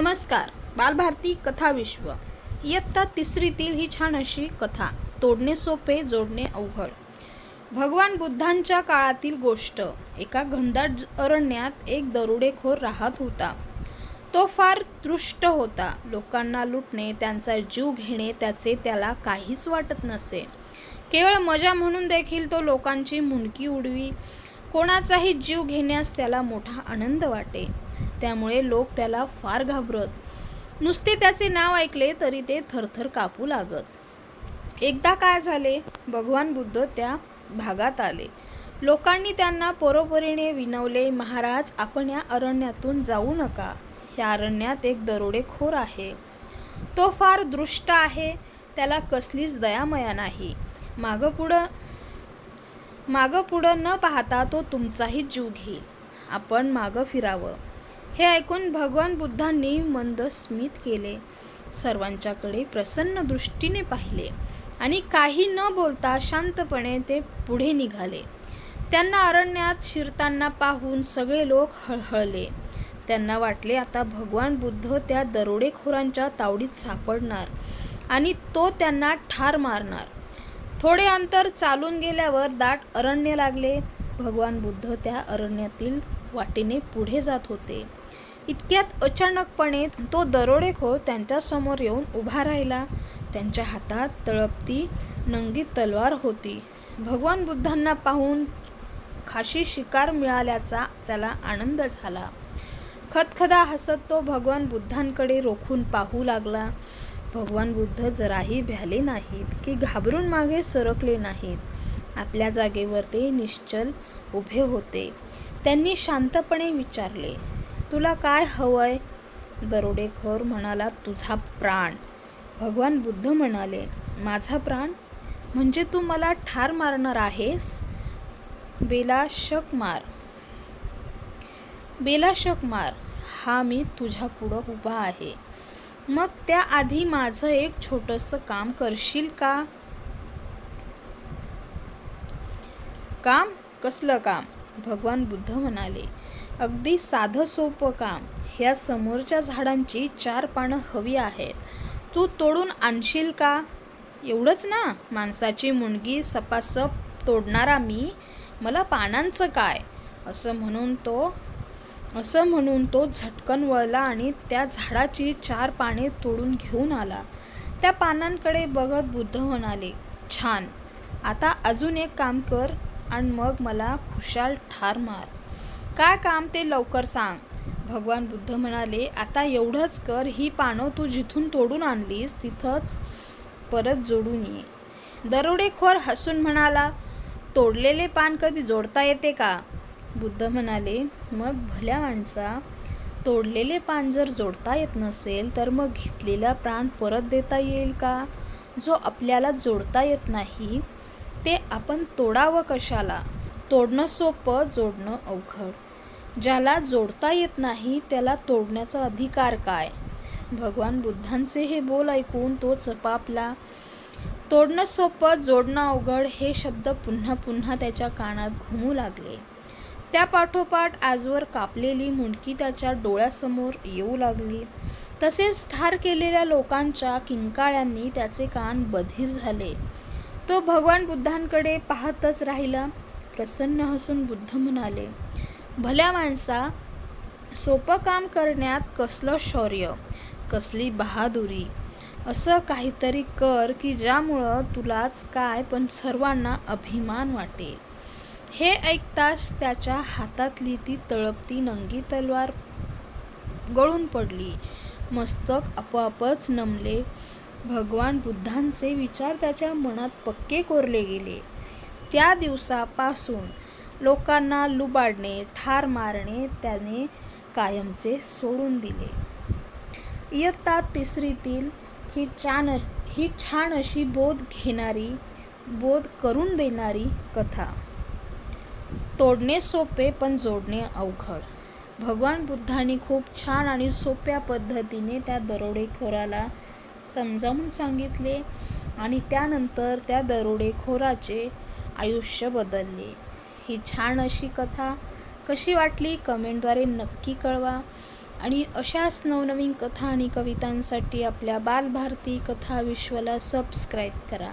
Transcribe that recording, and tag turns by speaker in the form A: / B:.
A: नमस्कार. बालभारती कथाविश्व इयत्ता तिसरीतील ही छान अशी कथा. तोडणे सोपे जोडणे अवघड. भगवान बुद्धांच्या काळातील गोष्ट. एका घनदाट अरण्यात एक दरोडेखोर राहत होता. तो फार दृष्ट होता. लोकांना लुटणे त्यांचा जीव घेणे त्याचे त्याला काहीच वाटत नसे. केवळ मजा म्हणून देखील तो लोकांची मुंडकी उडवी. कोणाचाही जीव घेण्यास त्याला मोठा आनंद वाटे. त्यामुळे लोक त्याला फार घाबरत. नुसते त्याचे नाव ऐकले तरी ते थरथर कापू लागत. एकदा काय झाले? भगवान बुद्ध त्या भागात आले. लोकांनी त्यांना परोपरीने विनवले महाराज आपण या अरण्यातून जाऊ नका. या अरण्यात एक दरोडेखोर आहे. तो फार दृष्ट आहे. त्याला कसलीच दयामया नाही. मागं पुढं मागं पुढं न पाहता तो तुमचाही जीव घेईल. आपण मागं फिरावं. हे ऐकून भगवान बुद्धांनी मंद स्मित केले. सर्वांच्याकडे प्रसन्न दृष्टीने पाहिले आणि काही न बोलता शांतपणे ते पुढे निघाले. त्यांना अरण्यात शिरताना पाहून सगळे लोक हळहळले. त्यांना वाटले आता भगवान बुद्ध त्या दरोडेखोरांच्या तावडीत सापडणार आणि तो त्यांना ठार मारणार. थोडे अंतर चालून गेल्यावर दाट अरण्य लागले. भगवान बुद्ध त्या अरण्यातील वाटेने पुढे जात होते. इतक्यात अचानकपणे तो दरोडेखोर त्यांच्यासमोर येऊन उभा राहिला. त्यांच्या हातात तळपती नंगी तलवार होती. भगवान बुद्धांना पाहून खाशी शिकार मिळाल्याचा त्याला आनंद झाला. खदखदा हसत तो भगवान बुद्धांकडे रोखून पाहू लागला. भगवान बुद्ध जराही भ्याले नाहीत की घाबरून मागे सरकले नाहीत. आपल्या जागेवर ते निश्चल उभे होते. त्यांनी शांतपणे विचारले तुला काय हवंय? दरोडेखोर म्हणाला तुझा प्राण. भगवान बुद्ध म्हणाले माझा प्राण? म्हणजे तू मला ठार मारणार आहेस? बेलाशक मार. बेलाशक मार. हा मी तुझ्या पुढं उभा आहे. मग त्याआधी माझं एक छोटंसं काम करशील का? काम? कसलं काम? भगवान बुद्ध म्हणाले अगदी साधं सोपं काम. ह्या समोरच्या झाडांची चार पानं हवी आहेत. तू तोडून आणशील का? एवढंच ना माणसाची मुंडगी सपासप तोडणारा मी? मला पानांचं काय? असं म्हणून तो असं म्हणून तो झटकन वळला आणि त्या झाडाची चार पाने तोडून घेऊन आला. त्या पानांकडे बघत बुद्ध म्हणाले छान. आता अजून एक काम कर आणि मग मला खुशाल ठार मार. काय काम ते लवकर सांग. भगवान बुद्ध म्हणाले आता एवढंच कर ही पानं तू जिथून तोडून आणलीस तिथंच परत जोडून ये. दरोडेखोर हसून म्हणाला तोडलेले पान कधी जोडता येते का? बुद्ध म्हणाले मग भल्या माणसा तोडलेले पान जर जोडता येत नसेल तर मग घेतलेला प्राण परत देता येईल का? जो आपल्याला जोडता येत नाही ते आपण तोडावं कशाला? तोडणं सोपं जोडणं अवघड. ज्याला जोडता येत नाही त्याला तोडण्याचा अधिकार काय? भगवान बुद्धांचे हे बोल ऐकून तो चपापला तोडणं सोपं जोडणं अवघड हे शब्द पुन्हा पुन्हा त्याच्या कानात घुमू लागले. त्या पाठोपाठ आजवर कापलेली मुंडकी त्याच्या डोळ्यासमोर येऊ लागली. तसेच ठार केलेल्या लोकांच्या किंकाळ्यांनी त्याचे कान बधीर झाले. तो भगवान बुद्धांकडे पाहतच राहिला. प्रसन्न हसून बुद्ध म्हणाले भल्या माणसा सोपं काम करण्यात कसलं शौर्य कसली बहादुरी? असं काहीतरी कर की ज्यामुळं तुलाच काय पण सर्वांना अभिमान वाटेल. हे ऐकताच त्याच्या हातातली ती तळपती नंगी तलवार गळून पडली. मस्तक आपोआपच नमले. भगवान बुद्धांचे विचार त्याच्या मनात पक्के कोरले गेले. त्या दिवसापासून लोकांना लुबाडणे ठार मारणे त्याने कायमचे सोडून दिले. इयत्ता तिसरीतील ही छान ही छान अशी बोध घेणारी बोध करून देणारी कथा. तोडणे सोपे पण जोडणे अवघड. भगवान बुद्धांनी खूप छान आणि सोप्या पद्धतीने त्या दरोडेखोराला समजावून सांगितले आणि त्यानंतर त्या दरोडेखोराचे आयुष्य बदलले. ही छान अशी कथा कशी वाटली कमेंटद्वारे नक्की कळवा. आणि अशाच नवनवीन कथा आणि कवितांसाठी आपल्या बालभारती कथा विश्वला सबस्क्राईब करा.